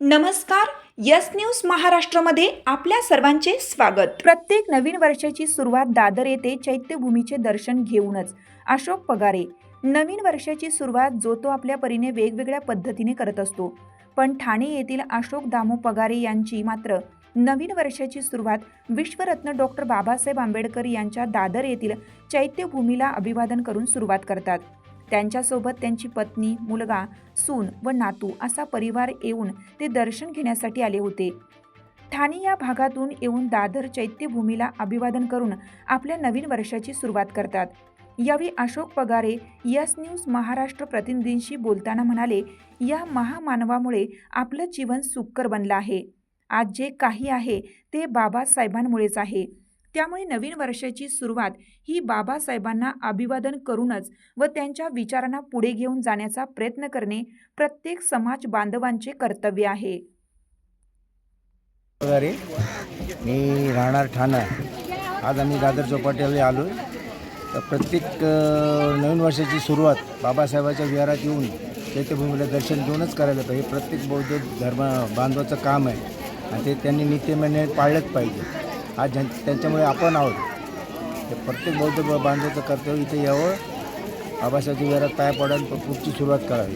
नमस्कार yes news महाराष्ट्रामध्ये आपल्या सर्वांचे स्वागत. प्रत्येक नवीन वर्षाची सुरुवात दादर येथे चैत्यभूमीचे दर्शन घेऊनच. अशोक पगारे नवीन वर्षाची सुरुवात जो तो आपल्या परीने वेगवेगळ्या पद्धतीने करत असतो. पण ठाणे येथील अशोक दामो पगारे यांची मात्र नवीन वर्षाची सुरुवात विश्वरत्न डॉक्टर बाबासाहेब आंबेडकर यांच्या दादर येथील चैत्यभूमीला अभिवादन करून सुरुवात करतात. त्यांच्यासोबत त्यांची पत्नी मुलगा सून व नातू असा परिवार येऊन ते दर्शन घेण्यासाठी आले होते. ठाणे या भागातून येऊन दादर चैत्यभूमीला अभिवादन करून आपल्या नवीन वर्षाची सुरुवात करतात. यावेळी अशोक पगारे यस न्यूज महाराष्ट्र प्रतिनिधींशी बोलताना म्हणाले या महामानवामुळे आपलं जीवन सुखकर बनलं आहे. आज जे काही आहे ते बाबासाहेबांमुळेच आहे. त्यामुळे नवीन वर्षाची सुरुवात ही बाबासाहेबांना अभिवादन करूनच व त्यांच्या विचारांना पुढे घेऊन जाण्याचा प्रयत्न करणे प्रत्येक समाज बांधवांचे कर्तव्य आहे. मी राहणार ठाणा. आज आम्ही दादर चौपाट्याला आलो तर प्रत्येक नवीन वर्षाची सुरुवात बाबासाहेबाच्या विहारात येऊन चैत्यभूमीला दर्शन घेऊनच करायला पाहिजे. प्रत्येक बौद्ध धर्म बांधवाचं काम आहे. आणि ते त्यांनी नित्यमेने पाळलंच पाहिजे. आज ज्यां त्यांच्यामुळे आपण आहोत. तर प्रत्येक बौद्ध बांधवाचं कर्तव्य इथे यावं. बाबासाहेबच्या विहारात पाय पडून प- पुढची सुरुवात करावी.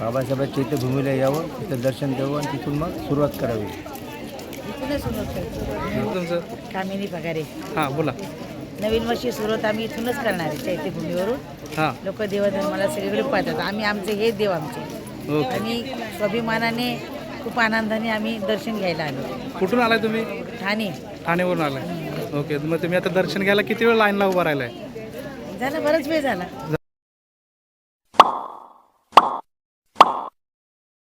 बाबासाहेबाच्या चैत्यभूमीला यावं तिथं दर्शन द्यावं आणि तिथून मग सुरुवात करावी. इथूनच सुरुवात करतो. तुमचं कामिनी पगारे. हां बोला. नवीन वर्षी सुरुवात आम्ही इथूनच करणार आहे चैत्यभूमीवरून. हां. लोक देवधर्माला सगळीकडे पाहतात. आम्ही आमचे हे देव आमचे. आणि स्वाभिमानाने खूप आनंदाने आम्ही दर्शन घ्यायला आलो. कुठून आलाय तुम्ही? ठाणे. ठाणेवरून आलाय. ओके मग तुम्ही आता दर्शन घ्यायला किती वेळ लाईनला उभा राहिलाय? झालं बराच वेळ झाला.